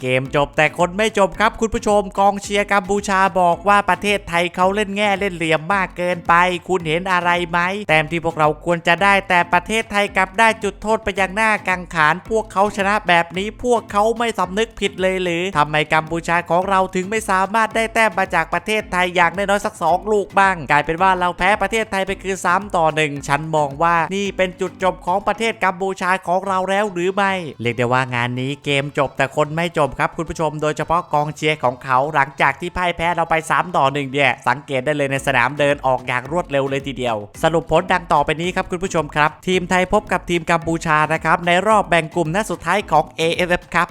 เกมจบแต่คนไม่จบครับคุณผู้ชมกองเชียร์กัมพูชาบอกว่าประเทศไทยเขาเล่นแง่เล่นเหลี่ยมมากเกินไป คุณเห็นอะไรไหมแต้มที่พวกเราควรจะได้แต่ประเทศไทยกลับได้จุดโทษไปยังหน้ากังขาน พวกเขาชนะแบบนี้พวกเขาไม่สำนึกผิดเลยหรือทำไมกัมพูชาของเราถึงไม่สามารถได้แต้มมาจากประเทศไทยอย่างน้อยสักสองลูกบ้าง กลายเป็นว่าเราแพ้ประเทศไทยไปคือ3ต่อ1ฉันมองว่านี่เป็นจุดจบของประเทศกัมพูชาของเราแล้วหรือไม่เรียกได้ว่างานนี้เกมจบแต่คนไม่จบครับคุณผู้ชมโดยเฉพาะกองเชียร์ของเขาหลังจากที่พ่ายแพ้เราไป 3 ต่อ1เนี่ยสังเกตได้เลยในสนามเดินออกอย่างรวดเร็วเลยทีเดียว สรุปผลดังต่อไปนี้ครับคุณผู้ชมครับ ทีมไทยพบกับทีมกัมพูชานะครับในรอบแบ่งกลุ่มนัดสุดท้ายของ AFF Cup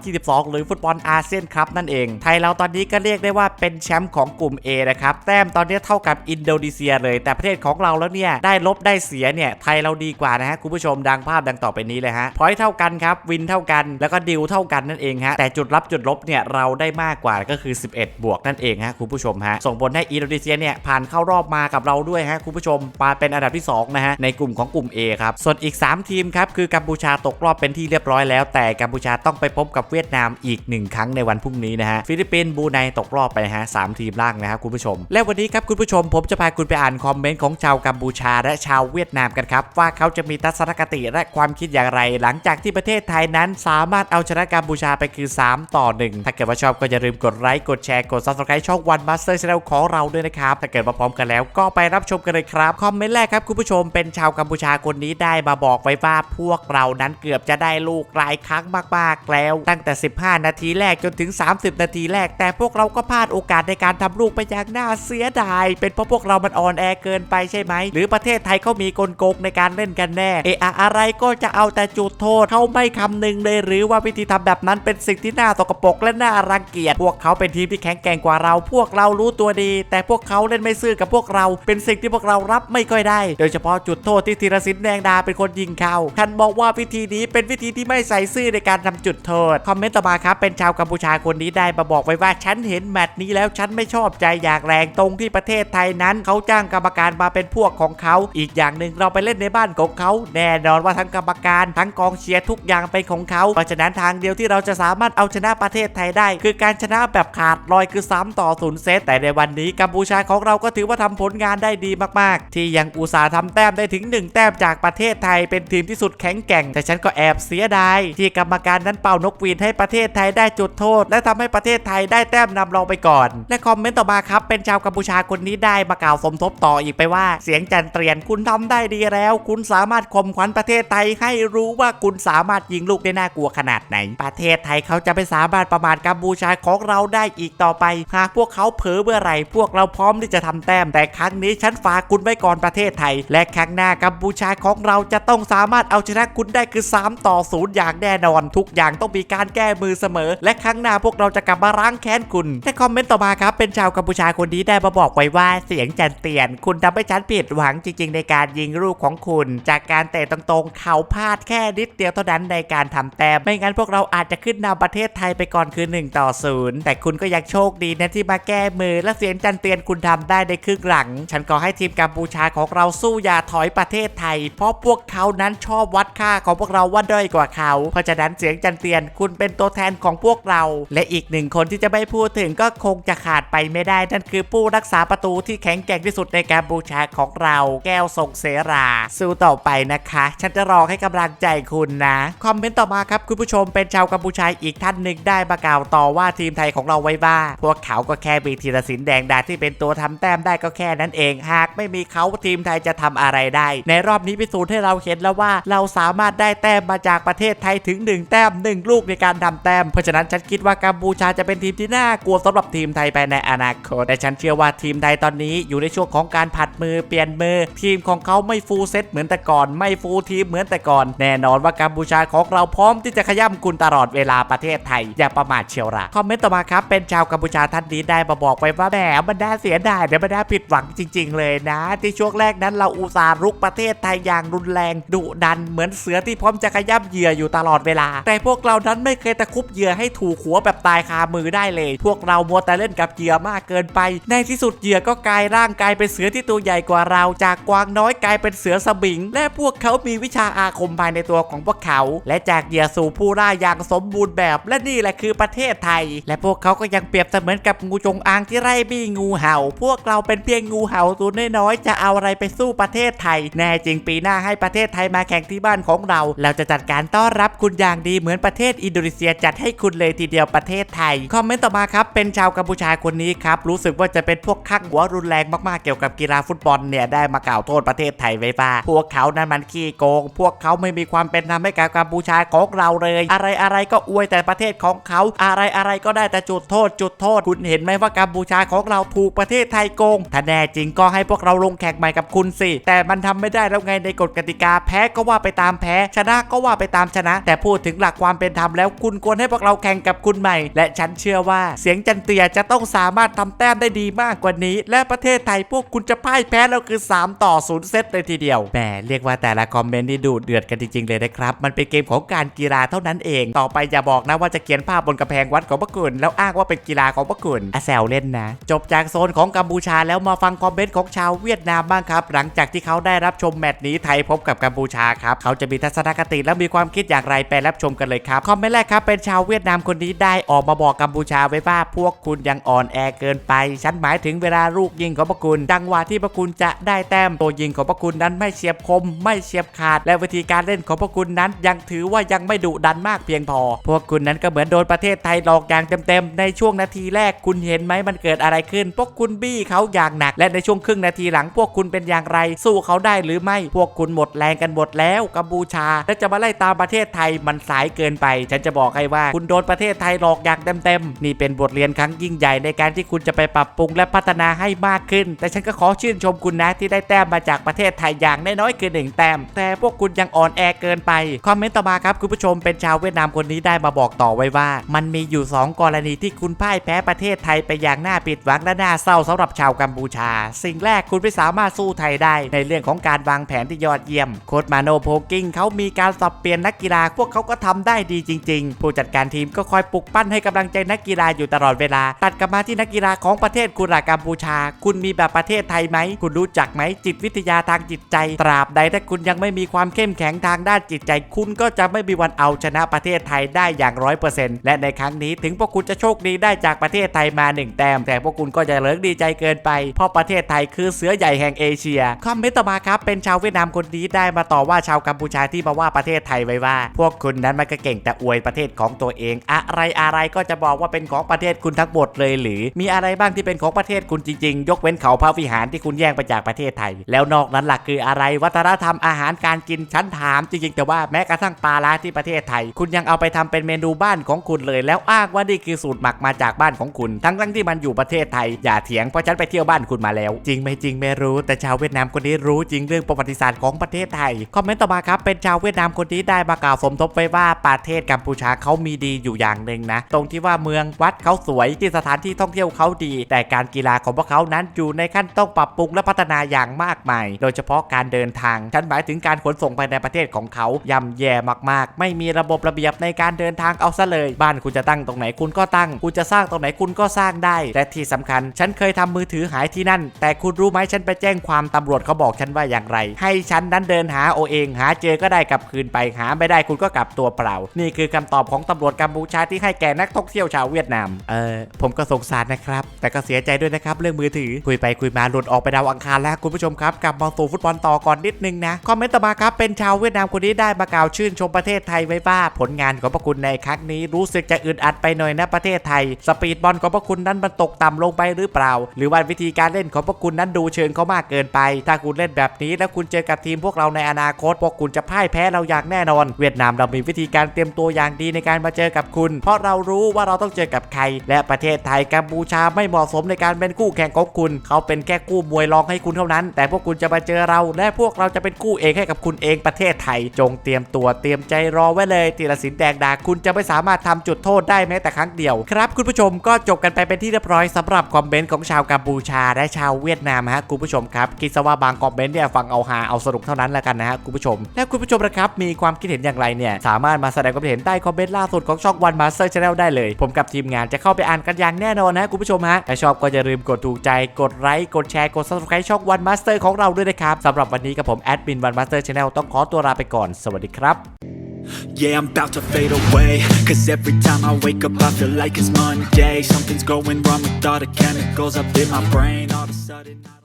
2022 หรือฟุตบอลอาเซียนครับนั่นเอง ไทยเราตอนนี้ก็เรียกได้ว่าเป็นแชมป์ของกลุ่ม A นะครับแต้มตอนนี้เท่ากับอินโดนีเซียเลย แต่ประเทศของเราแล้วเนี่ยได้ลบได้เสียเนี่ยไทยเราดีกว่านะฮะคุณผู้ชมดังภาพดังต่อไปนี้เลยฮะพอยเท่ากันครับวินเท่ากันแล้วก็ดิวเท่ากันนั่นเองฮะแต่จุดรับจุดลบเนี่ยเราได้มากกว่าก็คือ 11 บวกนั่นเองฮะคุณผู้ชมฮะส่งผลให้อินโดนีเซียเนี่ยผ่านเข้ารอบมากับเราด้วยฮะคุณผู้ชมมาเป็นอันดับที่สองนะฮะในกลุ่มของกลุ่ม A ครับส่วนอีก 3 ทีมครับคือกัมพูชาตกรอบเป็นที่เรียบร้อยแล้ว แต่กัมพูชาต้องไปพบกับเวียดนามอีกหนึ่งครั้งในวันพรุ่งนี้นะฮะฟิลิปปินส์บูไนตกรอบไปฮะสามทีมล่างนะครับคุณผู้ชม และวันนี้ครับคุณผู้ชมผมจะพาคุณไปอ่านคอมเมนต์ของชาวกัมพูชาและชาวเวียดนามกันครับว่าเขาจะมีทัศนคติและความคิดอย่างไร หลังจากที่ประเทศไทยนั้นสามารถเอาชนะกัมพูชาไปคือ3 ต่อ 1 ถ้าเกิดว่าชอบก็อย่าลืมกดไลค์กดแชร์กด subscribe ช่องวันมาสเตอร์ชาแนลของเราด้วยนะครับ ถ้าเกิดมาพร้อมกันแล้วก็ไปรับชมกันเลยครับคอมเมนต์แรกครับคุณผู้ชมเป็นชาวกัมพูชาคนนี้ได้มาบอกไว้ว่าพวกเรานั้นเกือบจะได้ลูกหลายครั้งมากๆแล้ว ตั้งแต่ 15 นาทีแรกจนถึง 30 นาทีแรก แต่พวกเราก็พลาดโอกาสในการทำลูกไปอย่างน่าเสียดาย เป็นเพราะพวกเรามันอ่อนแอเกินไปใช่ไหม หรือประเทศไทยเขามีกลโกงในการเล่นกันแน่ เออะอะไรก็จะเอาแต่จุดโทษเขาไม่คำนึงเลยหรือว่าวิธีทำแบบนั้นเป็นสิ่งที่น่าตกปรกและน่ารังเกียจพวกเขาเป็นทีมที่แข็งแกร่งกว่าเรา พวกเรารู้ตัวดี แต่พวกเขาเล่นไม่ซื่อกับพวกเรา เป็นสิ่งที่พวกเรารับไม่ค่อยได้ โดยเฉพาะจุดโทษที่ธีรศิลป์แดงดาเป็นคนยิงเข้าท่านบอกว่าวิธีนี้เป็นวิธีที่ไม่ใส่ซื่อในการทำจุดโทษคอมเมนต์ต่อมาครับเป็นชาวกัมพูชาคนนี้ได้มาบอกไว้ว่าฉันเห็นแมตช์นี้แล้วฉันไม่ชอบใจอย่างแรงตรงที่ประเทศไทยนั้น เขาจ้างกรรมการมาเป็นพวกของเขา อีกอย่างหนึ่งเราไปเล่นในบ้านของเขา แน่นอนว่าทั้งกรรมการทั้งกองเชียร์ทุกอย่างเป็นของเขาเพราะฉะนั้นทางเดียวที่เราจะสามารถเอาชนะประเทศไทยได้ คือการชนะแบบขาดลอยคือ3ต่อ0เซตแต่ในวันนี้กัมพูชาของเราก็ถือว่าทำผลงานได้ดีมากๆ ที่ยังอุตสาห์ทำแต้มได้ถึง 1 แต้มจากประเทศไทยเป็นทีมที่สุดแข็งแกร่ง แต่ฉันก็แอบเสียดายที่กรรมการนั้นเป่านกหวีดให้ประเทศไทยได้จุดโทษ และทำให้ประเทศไทยได้แต้มนำเราไปก่อน และคอมเมนต์ต่อมาครับเป็นชาวกัมพูชาคนนี้ได้มากล่าวสมทบต่ออีกไปว่า เสียงจันเตรียนคุณทำได้ดีแล้ว คุณสามารถข่มขวัญประเทศไทยให้รู้ว่าคุณสามารถยิงลูกได้น่ากลัวขนาดไหน ประเทศไทยเขาจะไม่สามารถประมาทกัมพูชาของเราได้อีกต่อไป หากพวกเขาเผลอเมื่อไหร่ พวกเราพร้อมที่จะทำแต้ม แต่ครั้งนี้ฉันฝากคุณไว้ก่อนประเทศไทย และครั้งหน้ากัมพูชาของเราจะต้องสามารถเอาชนะคุณได้คือ 3 ต่อ0อย่างแน่นอน ทุกอย่างต้องมีการแก้มือเสมอ และครั้งหน้าพวกเราจะกลับมาล้างแค้นคุณและคอมเมนต์ต่อมาครับเป็นชาวกัมพูชาคนนี้ได้มาบอกไว้ว่าเสียงจันเตียน คุณทำให้ฉันผิดหวังจริง ๆ ในการยิงลูกของคุณ จากการเตะตรงๆ เขาพลาดแค่นิดเดียวเท่านั้นในการทำแต้มไม่งั้นพวกเราอาจจะขึ้นนำประเทศไทยไปก่อนคือ 1 ต่อ 0 แต่คุณก็ยังโชคดีนะที่มาแก้มือ และเสียงจันเตียนคุณทำได้ในครึ่งหลัง ฉันก็ให้ทีมกัมพูชาของเราสู้อย่าถอยประเทศไทย เพราะพวกเขานั้นชอบวัดค่าของพวกเราว่าด้อยกว่าเขา เพราะฉะนั้นเสียงจันเตียนคุณเป็นตัวแทนของพวกเรา และอีกหนึ่งคนที่จะไม่พูดถึงก็คงจะขาดไปไม่ได้นั่นคือผู้รักษาประตูที่แข็งแกร่งที่สุดในกัมพูชาของเรา แก้วทรงเสราสู้ต่อไปนะคะ ฉันจะรอให้กำลังใจคุณนะ คอมเมนต์ต่อมาครับคุณผู้ชมเป็นชาวกัมพูชาอีกท่านหนึ่งได้มากล่าวต่อว่าทีมไทยของเราไว้ว่า พวกเขาก็แค่มีธีรศิลป์แดงดาที่เป็นตัวทำแต้มได้ก็แค่นั้นเอง หากไม่มีเขาทีมไทยจะทำอะไรได้ ในรอบนี้พิสูจน์ให้เราเห็นแล้วว่าเราสามารถได้แต้มมาจากประเทศไทยถึง 1 แต้ม 1 ลูกในการทำแต้ม เพราะฉะนั้นฉันคิดว่ากัมพูชาจะเป็นทีมที่น่ากลัวสำหรับทีมไทยไปในอนาคตแต่ฉันเชื่อว่าทีมไทยตอนนี้อยู่ในช่วงของการผัดมือเปลี่ยนมือ ทีมของเขาไม่ฟูลเซตเหมือนแต่ก่อน ไม่ฟูลทีมเหมือนแต่ก่อน แน่นอนว่ากัมพูชาของเราพร้อมที่จะขย้ำคุณตลอดเวลาประเทศไทย อย่าประมาทเชียวละคอมเมนต์ต่อมาครับ เป็นชาวกัมพูชาท่านนี้ได้มาบอกไว้ว่าแหมมันน่าเสียดายเดี๋ยวมันน่าผิดหวังจริง ๆ เลยนะ ที่ช่วงแรกนั้นเราอุตส่าห์รุกประเทศไทยอย่างรุนแรงดุดันเหมือนเสือที่พร้อมจะขย้ำเหยื่ออยู่ตลอดเวลา แต่พวกเรานั้นไม่เคยตะคุบเหยื่อให้ถูกหัวแบบตายคามือได้เลย พวกเรามัวแต่เล่นกับเหยื่อมากเกินไป ในที่สุดเหยื่อก็กลายร่างกายเป็นเสือที่ตัวใหญ่กว่าเรา จากกวางน้อยกลายเป็นเสือสมิง และพวกเขามีวิชาอาคมภายในตัวของพวกเขา และจากเหยื่อสู่ผู้ล่าอย่างสมบูรณ์แบบบ และนี่แหละคือประเทศไทย และพวกเขาก็ยังเปรียบเสมือนกับงูจงอางที่ไล่บี้งูเห่า พวกเราเป็นเพียงงูเห่าตัวน้อยๆจะเอาอะไรไปสู้ประเทศไทย แน่จริงปีหน้าให้ประเทศไทยมาแข่งที่บ้านของเรา เราจะจัดการต้อนรับคุณอย่างดีเหมือนประเทศอินโดนีเซียจัดให้คุณเลยทีเดียวประเทศไทยคอมเมนต์ต่อมาครับเป็นชาวกัมพูชาคนนี้ครับรู้สึกว่าจะเป็นพวกข้างหัวรุนแรงมากๆเกี่ยวกับกีฬาฟุตบอลเนี่ยได้มากล่าวโทษประเทศไทยไว้ว่าพวกเขานั้นมันขี้โกง พวกเขาไม่มีความเป็นธรรมให้กับกัมพูชาของเราเลย อะไรอะไรก็อวยแต่ประเทศของเขาอะไรอะไรก็ได้แต่จุดโทษ จุดโทษ คุณเห็นไหมว่ากัมพูชาของเราถูกประเทศไทยโกงถ้าแน่จริงก็ให้พวกเราลงแข่งใหม่กับคุณสิ แต่มันทำไม่ได้แล้วไงในกฎกติกาแพ้ก็ว่าไปตามแพ้ ชนะก็ว่าไปตามชนะ แต่พูดถึงหลักความเป็นธรรมแล้วคุณควรให้พวกเราแข่งกับคุณใหม่ และฉันเชื่อว่าเสียงจันเตียจะต้องสามารถทำแต้มได้ดีมากกว่านี้ และประเทศไทยพวกคุณจะพ่ายแพ้เราคือ 3 ต่อ0เซตเลยทีเดียวแหมเรียกว่าแต่ละคอมเมนต์นี่ดูเดือดกันจริงๆเลยนะครับ มันเป็นเกมของการกีฬาเท่านั้นเอง ต่อไปอย่าบอกนะว่าจะเขียนภาพบนกระแพงวัดของพระคุณแล้วอ้างว่าเป็นกีฬาของพระคุณอะแซวเล่นนะ จบจากโซนของกัมพูชาแล้วมาฟังคอมเมนต์ของชาวเวียดนามบ้างครับ หลังจากที่เขาได้รับชมแมตช์นี้ไทยพบกับกัมพูชาครับเขาจะมีทัศนคติและมีความคิดอย่างไรไปรับชมกันเลยครับคอมเมนต์แรกครับเป็นชาวเวียดนามคนนี้ได้ออกมาบอกกัมพูชาไว้ว่าพวกคุณยังอ่อนแอเกินไป ฉันหมายถึงเวลาลูกยิงของพวกคุณจังหวะที่พวกคุณจะได้แต้มตัวยิงของพวกคุณนั้นไม่เฉียบคม ไม่เฉียบขาด และวิธีการเล่นของพวกคุณนั้นยังถือว่ายังไม่ดุดันมากเพียงพอ พวกคุณนั้นก็เหมือนโดนประเทศไทยหลอกอย่างเต็มๆ ในช่วงนาทีแรกคุณเห็นไหมมันเกิดอะไรขึ้น พวกคุณบี้เขาอย่างหนัก และในช่วงครึ่งนาทีหลัง พวกคุณเป็นอย่างไร สู้เขาได้หรือไม่ พวกคุณหมดแรงกันหมดแล้วกัมพูชา และจะมาไล่ตามประเทศไทยมันสายเกินไป ฉันจะบอกให้ว่าคุณโดนประเทศไทยหลอกอย่างเต็มๆ นี่เป็นบทเรียนครั้งยิ่งใหญ่ในการที่คุณจะไปปรับปรุงและพัฒนาให้มากขึ้น แต่ฉันก็ขอชื่นชมคุณนะที่ได้แต้มมาจากประเทศไทยอย่างน้อยๆคือหนึ่งแต้ม แต่พวกคุณยังอ่อนแอเกินไป คอมเมนต์ต่อมาครับคุณผู้ชมเป็นชาวเวียดนามคนนี้ได้มาบอกต่อไว้ว่า มันมีอยู่ 2 กรณีที่คุณพ่ายแพ้ประเทศไทยไปอย่างน่าผิดหวังและน่าเศร้าสำหรับชาวกัมพูชา สิ่งแรกคุณไม่สามารถสู้ไทยได้ ในเรื่องของการวางแผนที่ยอดเยี่ยม โค้ชมาโนโพกิ้งเขามีการสับเปลี่ยนนักกีฬาพวกเขาก็ทำได้ดีจริง ๆ ผู้จัดการทีมก็คอยปลุกปั้นให้กำลังใจนักกีฬาอยู่ตลอดเวลา ตัดกลับมาที่นักกีฬาของประเทศคุณล่ะกัมพูชา คุณมีแบบประเทศไทยไหม คุณรู้จักไหมจิตวิทยาทางจิตใจ ตราบใดถ้าคุณยังไม่มีความเข้มแข็งทางด้านจิตใจ คุณก็จะไม่มีวันเอาชนะประเทศไทยได้อย่างร้อยเปอร์เซ็นต์และในครั้งนี้ถึงพวกคุณจะโชคดีได้จากประเทศไทยมาหนึ่งแต้ม แต่พวกคุณก็จะเลิกดีใจเกินไป เพราะประเทศไทยคือเสือใหญ่แห่งเอเชียคอมเมนต์ต่อมาครับเป็นชาวเวียดนามคนนี้ได้มาต่อว่าชาวกัมพูชาที่มาว่าประเทศไทยไว้ว่า พวกคุณนั้นมันก็เก่งแต่อวยประเทศของตัวเอง อะไรอะไรก็จะบอกว่าเป็นของประเทศคุณทั้งหมดเลยหรือ มีอะไรบ้างที่เป็นของประเทศคุณจริงๆ ยกเว้นเขาพระวิหารที่คุณแย่งไปจากประเทศไทย แล้วนอกนั้นหลักคืออะไร วัฒนธรรมอาหารการกินฉันถามจริงๆ แต่ว่าแม้กระทั่งปลาร้าที่ประเทศไทย คุณยังเอาไปทำเป็นเมนููบ้านของคุณเลย แล้วอ้างว่านี่คือสูตรหมักมาจากบ้านของคุณ ทั้งๆที่มันอยู่ประเทศไทยอย่าเถียงเพราะฉันไปเที่ยวบ้านคุณมาแล้ว จริงไม่จริงไม่รู้ แต่ชาวเวียดนามคนนี้รู้จริงเรื่องประวัติศาสตร์ของประเทศไทยคอมเมนต์ต่อมาครับเป็นชาวเวียดนามคนนี้ได้มากล่าวสมทบไว้ว่าประเทศกัมพูชาเขามีดีอยู่อย่างหนึ่งนะ ตรงที่ว่าเมืองวัดเขาสวยที่สถานที่ท่องเที่ยวเขาดี แต่การกีฬาของพวกเขานั้นอยู่ในขั้นต้องปรับปรุงและพัฒนาอย่างมากมาย โดยเฉพาะการเดินทางฉันหมายถึงการขนส่งภายในประเทศของเขาย่ำแย่มากๆ ไม่มีระบบระเบียบในการเดินทางเอาซะเลยบ้านคุณจะตั้งตรงไหนคุณก็ตั้ง คุณจะสร้างตรงไหนคุณก็สร้างได้และที่สำคัญ ฉันเคยทำมือถือหายที่นั่น แต่คุณรู้ไหมฉันไปแจ้งความตำรวจเขาบอกฉันว่าอย่างไร ให้ฉันนั้นเดินหาเอาเอง หาเจอก็ได้กลับคืนไปหาไม่ได้คุณก็กลับตัวเปล่า นี่คือคำตอบของตำรวจกัมพูชาที่ให้แก่นักท่องเที่ยวชาวเวียดนามเออผมก็สงสารนะครับ แต่ก็เสียใจด้วยนะครับเรื่องมือถือคุยไปคุยมาหลุดออกไปดาวอังคารแล้วคุณผู้ชมครับกลับมาสู่ฟุตบอลต่อก่อนนิดนึงนะคอมเมนต์ต่อมาครับเป็นชาวเวียดนามคนนี้ได้มากล่าวชื่นชมประเทศไทยไว้ว่าผลงานของพวกคุณในครั้งนี้รู้สึกจะอึดอัดไปหน่อยนะประเทศไทย สปีดบอลของพวกคุณนั้นมันตกต่ำลงไปหรือเปล่า หรือว่าวิธีการเล่นของพวกคุณนั้นดูเชิงเขามากเกินไป ถ้าคุณเล่นแบบนี้แล้วคุณเจอกับทีมพวกเราในอนาคต พวกคุณจะพ่ายแพ้เราอย่างแน่นอน เวียดนามเรามีวิธีการเตรียมตัวอย่างดีในการมาเจอกับคุณ เพราะเรารู้ว่าเราต้องเจอกับใคร และประเทศไทยกัมพูชาไม่เหมาะสมในการเป็นคู่แข่งของคุณ เขาเป็นแค่คู่มวยรองให้คุณเท่านั้น แต่พวกคุณจะมาเจอเรา และพวกเราจะเป็นคู่เอกให้กับคุณเองประเทศไทย จงเตรียมตัวเตรียมใจรอไว้เลยทีละสินแดงดาคุณจะะไม่สามารถทำจุดโทษได้แม้แต่ครั้งเดียวครับ คุณผู้ชมก็จบกันไปเป็นที่เรียบร้อยสำหรับคอมเมนต์ของชาวกัมพูชาและชาวเวียดนามฮะคุณผู้ชมครับคิดซะว่าบางคอมเมนต์เนี่ยฟังเอาหาเอาสนุกเท่านั้นแล้วกันนะฮะคุณผู้ชม และคุณผู้ชมนะครับมีความคิดเห็นอย่างไรเนี่ยสามารถมาแสดงความเห็นใต้คอมเมนต์ล่าสุดของช่องวันมาสเตอร์ชาแนลได้เลย ผมกับทีมงานจะเข้าไปอ่านกันอย่างแน่นอนนะคุณผู้ชมฮะถ้าชอบก็อย่าลืมกดถูกใจกดไลค์กดแชร์กด subscribe ช่องวันมาสเตอร์ของเราด้วยนะครับสำหรับวันนี้กับผมแอดมินวันมาสเตอร์ชาแนลต้องขอตัวลาไปก่อนสวัสดีครับ Yeah, I'm about to fade away. Cause every time I wake up I feel like it's Monday. Something's going wrong with all the chemicals up in my brain. All of a sudden I...